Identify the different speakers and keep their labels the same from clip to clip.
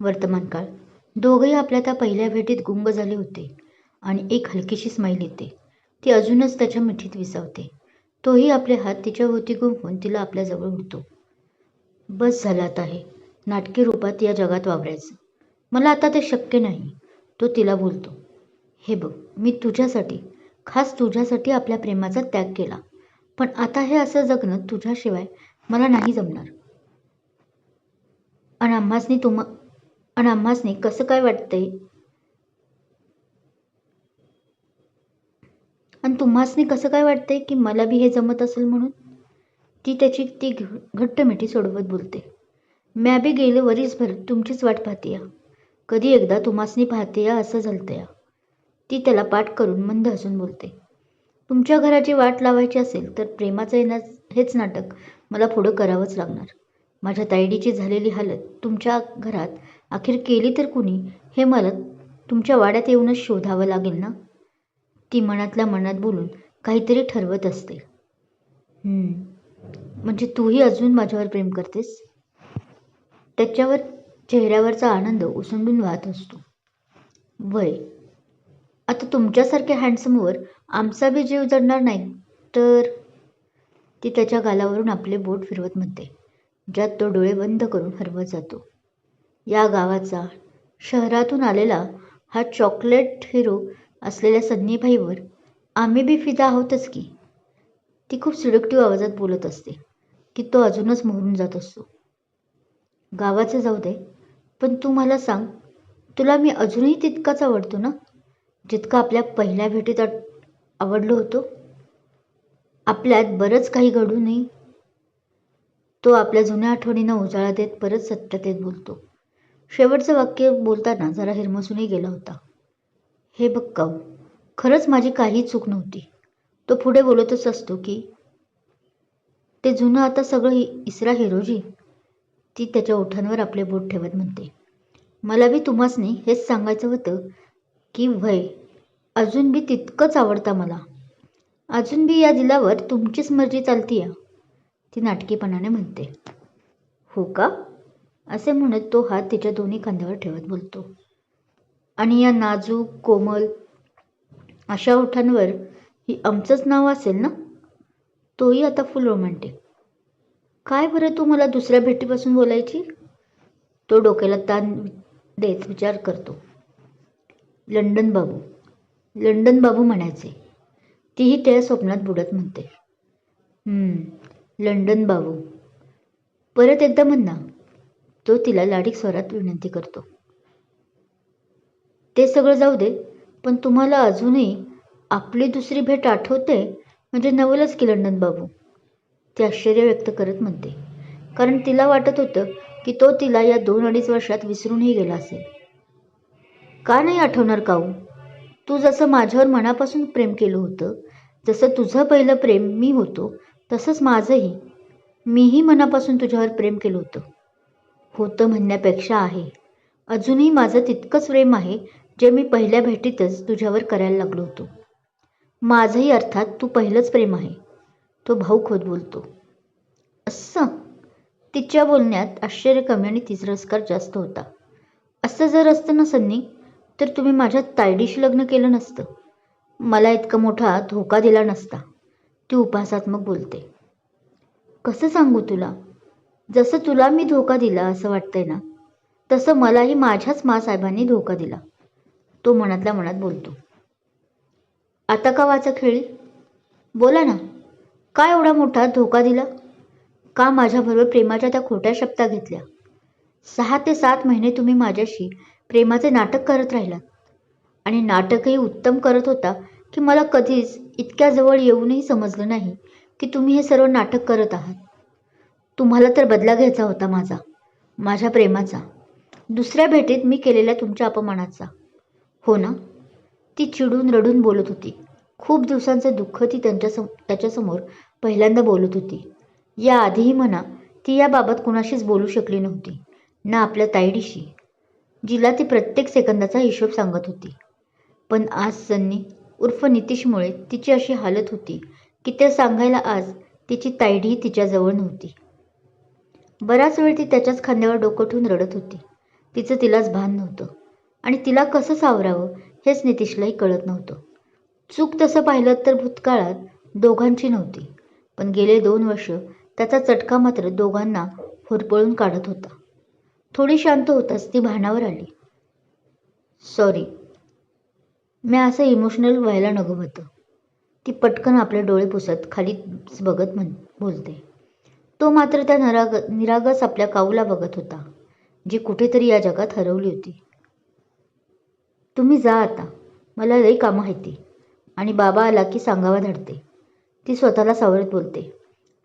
Speaker 1: वर्तमानकाळ दोघंही आपल्या त्या पहिल्या भेटीत गुंग झाले होते आणि एक हलकीशी स्माईल येते. ती अजूनच त्याच्या मिठीत विसावते. तोही आपले हात तिच्याभोवती गुंफून तिला आपल्याजवळ उडतो. बस झाला आता आहे नाटकी रूपात या जगात वावरायचं. मला आता ते शक्य नाही तो तिला बोलतो. हे बघ मी तुझ्यासाठी खास तुझ्यासाठी आपल्या प्रेमाचा त्याग केला. पण आता हे असं जगणं तुझ्याशिवाय मला नाही जमणार. आणि आम्हासनी तुम्हा आणि आम्हासनी कसं काय वाटतंय? आणि तुम्हासनी कसं काय वाटतंय की मला बी हे जमत असेल म्हणून? ती त्याची ती घट्ट मिठी सोडवत बोलते. म्या बी गेले वरीसभर तुमचीच वाट पाहते या कधी एकदा तुम्हासनी पाहते या असं झालतं या ती त्याला पाठ करून मंद हसून बोलते. तुमच्या घराची वाट लावायची असेल तर प्रेमाचं येणार हेच नाटक. मला पुढं करावंच लागणार. माझ्या तायडीची झालेली हालत तुमच्या घरात अखेर केली तर कुणी? हे मला तुमच्या वाड्यात येऊनच शोधावं लागेल ना? ती मनातल्या मनात बोलून काहीतरी ठरवत असते. म्हणजे तूही अजून माझ्यावर प्रेम करतेस? त्याच्यावर चेहऱ्यावरचा आनंद उसंडून वाहत असतो. वय. आता तुमच्यासारख्या हँडसमवर आमचा बी जीव जडणार नाही तर? ती त्याच्या गालावरून आपले बोट फिरवत म्हणते ज्यात तो डोळे बंद करून हरवत जातो. या गावाचा शहरातून आलेला हा चॉकलेट हिरो असलेल्या सन्नीभाईवर आम्ही बी फिदा आहोतच की. ती खूप सिडक्टिव्ह आवाजात बोलत असते की तो अजूनच मोहरून जात असतो. गावाचं जाऊ दे पण तू मला सांग तुला मी अजूनही तितकाच आवडतो ना? जितका आपल्या पहिल्या भेटीत आवडलो होतो? आपल्यात बरंच काही घडू नये. तो आपल्या जुन्या आठवणींना उजाळा देत परत सत्यतेत बोलतो. शेवटचं वाक्य बोलताना जरा हिरमसूनही गेला होता. हे बघ काऊ खरंच माझी काही चूक नव्हती. तो पुढे बोलतच असतो की ते जुनं आता सगळं इसरा हिरोजी ती त्याच्या ओठांवर आपले बोट ठेवत म्हणते. मला बी तुम्हासनी हेच सांगायचं होतं की वय अजून बी तितकंच आवडता मला. अजून बी या दिलावर तुमचीच मर्जी चालती या ती नाटकीपणाने म्हणते. हो का? असे म्हणत तो हात तिच्या दोन्ही खांद्यावर ठेवत बोलतो. आणि या नाजूक कोमल अशा ओठांवर ही आमचंच नाव असेल ना? तोही आता फुल रोमॅन्टिक काय बरं तू मला दुसऱ्या भेटीपासून बोलायची? तो डोक्याला ताण देत विचार करतो. लंडन बाबू लंडन बाबू म्हणायचे. तीही त्या स्वप्नात बुडत म्हणते. लंडन बाबू. परत एकदा म्हण ना. तो तिला लाडीक स्वरात विनंती करतो. ते सगळं जाऊ दे पण तुम्हाला अजूनही आपली दुसरी भेट आठवते? म्हणजे नवलच की लंडन बाबू? ते आश्चर्य व्यक्त करत म्हणते. कारण तिला वाटत होतं की तो तिला या दोन अडीच वर्षात विसरूनही गेला असेल. का नाही आठवणार काऊ तू जसं माझ्यावर मनापासून प्रेम केलं होतं जसं तुझं पहिलं प्रेम मी होतो तसंच माझंही. मीही मनापासून तुझ्यावर प्रेम केलं होतं. होतं म्हणण्यापेक्षा आहे. अजूनही माझं तितकंच प्रेम आहे जे मी पहिल्या भेटीतच तुझ्यावर करायला लागलो होतो. माझंही अर्थात तू पहिलंच प्रेम आहे. तो भाऊ खोद बोलतो. असं? तिच्या बोलण्यात आश्चर्य कमी आणि तिरस्कार जास्त होता. असं जर असतं ना सन्नी तर तुम्ही माझ्या तायडीशी लग्न केलं नसतं. मला इतका मोठा धोका दिला नसता. ती उपहासात्मक बोलते. कसं सांगू तुला? जसं तुला मी धोका दिला असं वाटतंय ना तसं मलाही माझ्याच मासाहेबांनी धोका दिला. तो मनातल्या मनात बोलतो. आता का वाचा खेळी? बोला ना काय एवढा मोठा धोका दिला? का माझ्याबरोबर प्रेमाच्या त्या खोट्या शब्दा घेतल्या? सहा ते सात महिने तुम्ही माझ्याशी प्रेमाचे नाटक करत राहिलात. आणि नाटकही उत्तम करत होता की मला कधीच इतक्या जवळ येऊनही समजलं नाही की तुम्ही हे सर्व नाटक करत आहात. तुम्हाला तर बदला घ्यायचा होता माझा माझ्या प्रेमाचा. दुसऱ्या भेटीत मी केलेल्या तुमच्या अपमानाचा. हो ना? ती चिडून रडून बोलत होती. खूप दिवसांचं दुःख ती त्यांच्यासम त्याच्यासमोर पहिल्यांदा बोलत होती. या आधीही म्हणा ती याबाबत कुणाशीच बोलू शकली नव्हती ना आपल्या तायडीशी जिला ती प्रत्येक सेकंदाचा हिशोब सांगत होती. पण आज सन्नी उर्फ नितीशमुळे तिची अशी हालत होती की ते सांगायला आज तिची तायडीही तिच्याजवळ नव्हती. बराच वेळ ती त्याच्याच खांद्यावर डोकं ठेवून रडत होती. तिचं तिलाच भान नव्हतं. आणि तिला कसं सावरावं हेच नितीशलाही कळत नव्हतं. चूक तसं पाहिलं तर भूतकाळात दोघांची नव्हती. पण गेले दोन वर्ष त्याचा चटका मात्र दोघांना होरपळून काढत होता. थोडी शांत होताच ती भानावर आली. सॉरी. मी असं इमोशनल व्हायला नको होतं. ती पटकन आपले डोळे पुसत खाली बघत म्हण बोलते. तो मात्र त्या नराग निरागस आपल्या काऊला बघत होता जी कुठेतरी या जगात हरवली होती. तुम्ही जा आता मला लई कामं आहेत ती. आणि बाबा आला की सांगावा धाडते. ती स्वतःला सावरत बोलते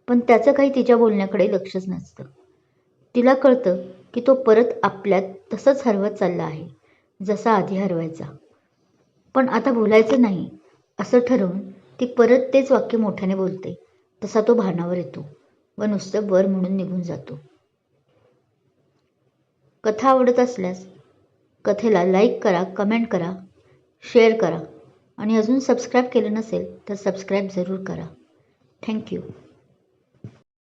Speaker 1: पण त्याचं काही तिच्या बोलण्याकडे लक्षच नसतं. तिला कळतं की तो परत आपल्यात तसंच हरवत चालला आहे जसा आधी हरवायचा. पण आता बोलायचं नाही असं ठरवून ती परत तेच वाक्य मोठ्याने बोलते तसा तो भानावर येतो. व नुसतं बर म्हणून निघून जातो. कथा आवडत असल्यास कथेला लाईक करा कमेंट करा शेअर करा आणि अजून सबस्क्राईब केलं नसेल तर सबस्क्राईब जरूर करा. थँक्यू